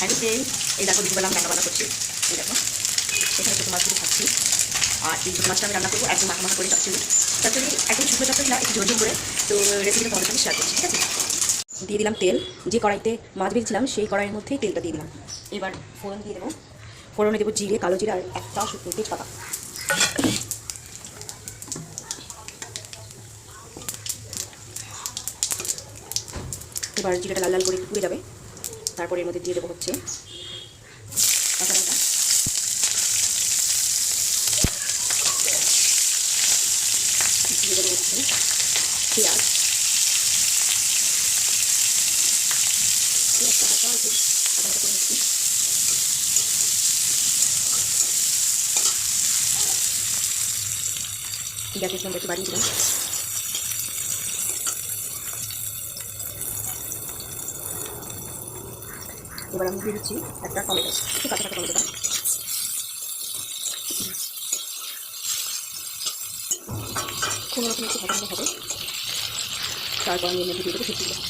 হ্যান্ডেতে এই দেখো দুপুরবেলা আমি রান্না বান্না করছি। এই দেখো সেখানে ছোটো মাছগুলো খাচ্ছি আর এই ছোটো মাছটা আমি রান্না করব, একদম মাখা মাখা করে চচ্চড়ি। চচ্চড়ি, একদম শুকনো চচ্চড়ি না, একটু ঝোল করে। তো রেসিপিটা তোমাদের সাথে শেয়ার করছি, ঠিক আছে? দিয়ে দিলাম তেল। যে কড়াইতে মাছ ভেজেছিলাম সেই কড়াইয়ের মধ্যেই তেলটা দিয়ে দিলাম। এবার ফোড়ন দিয়ে দেবো। ফোড়নে দেবো জিরে, কালো জিরে আর একটা শুকনো তেজপাতা। এবার জিরাটা লাল লাল করে পুড়ে যাবে। তারপর এর মধ্যে দিয়ে দেবো হচ্ছে কাঁচা পেঁয়াজ। একটু বাড়িয়ে দিলাম। এবার আমি দিয়ে দিচ্ছি একটা টমেটো একটু কাঁচা কাঁচা টমেটোটা কোনো রকম একটু ভাজা হবে। তারপর আমি মধ্যে দিয়ে দেবো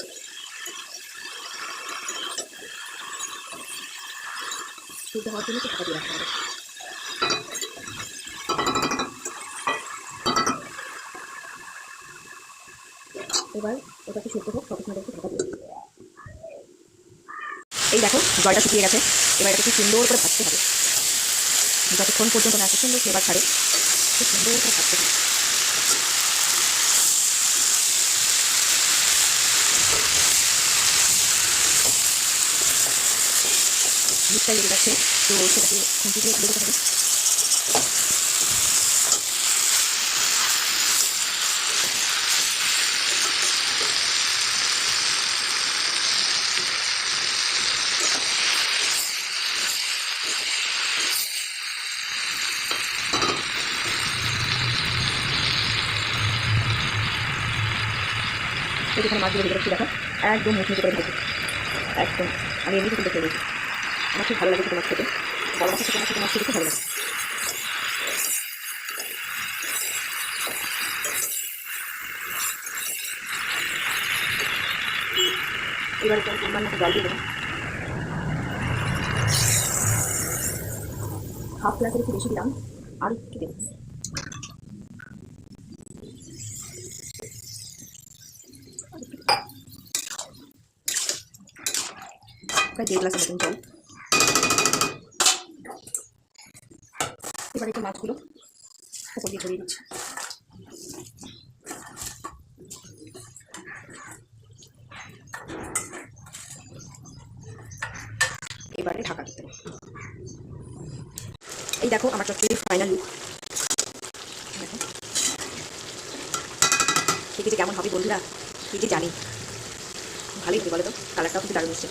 সিদ্ধ হওয়ার জন্য একটু ঢাকা দিয়ে রাখতে হবে। এবার ওটাকে সেদ্ধ হোক ততক্ষণ একটু ঢাকা দিয়ে। এই দেখো, জলটা শুকিয়ে গেছে। এবার এটাকে সুন্দর করে ভাজতে হবে। যতক্ষণ পর্যন্ত না এত সুন্দর ফ্লেভার ছাড়ে। সুন্দর করে ভাজতে হবে। দুধটা লেগে যাচ্ছে তো সেটাকে খুঁটি দিয়ে দিতে হবে এই যেখানে মাছগুলো রাখছি দেখো একদম। মুখমুখি করে ভেজে একদম আমি এমনি কিন্তু দেখে নিয়েছি। আমার খুব ভালো লাগে মাছ খেতে। ছোটো মাছ ছোটো মাছ খেতে ভালো লাগে। এবার একটু পরিমাণ মতো জল দিয়ে দেবো। হাফ গ্লাসের একটু বেশি দিলাম আর একটু দেবো। দেড় গ্লাসের মতন জল। এবার একটু মাছগুলো উপর দিয়ে ধরিয়ে দিচ্ছি। এবারে ঢাকা দিতে এই দেখো, আমার চটকির ফাইনাল লুক ঠিক আছে কেমন হবে বন্ধুরা, কি কি জানি। ভালোই হবে বলো তো কালারটাও কিন্তু দারুণ এসছে।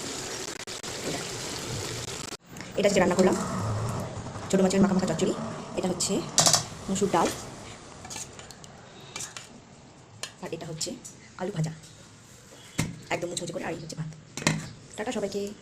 এটা যেটা রান্না করলাম। ছোটো মাছের মাখা মাখা চচ্চড়ি। এটা হচ্ছে মুসুর ডাল। আর এটা হচ্ছে আলু ভাজা। একদম মুচমুচে করে আর এই হচ্ছে ভাত। টাটা সবাইকে।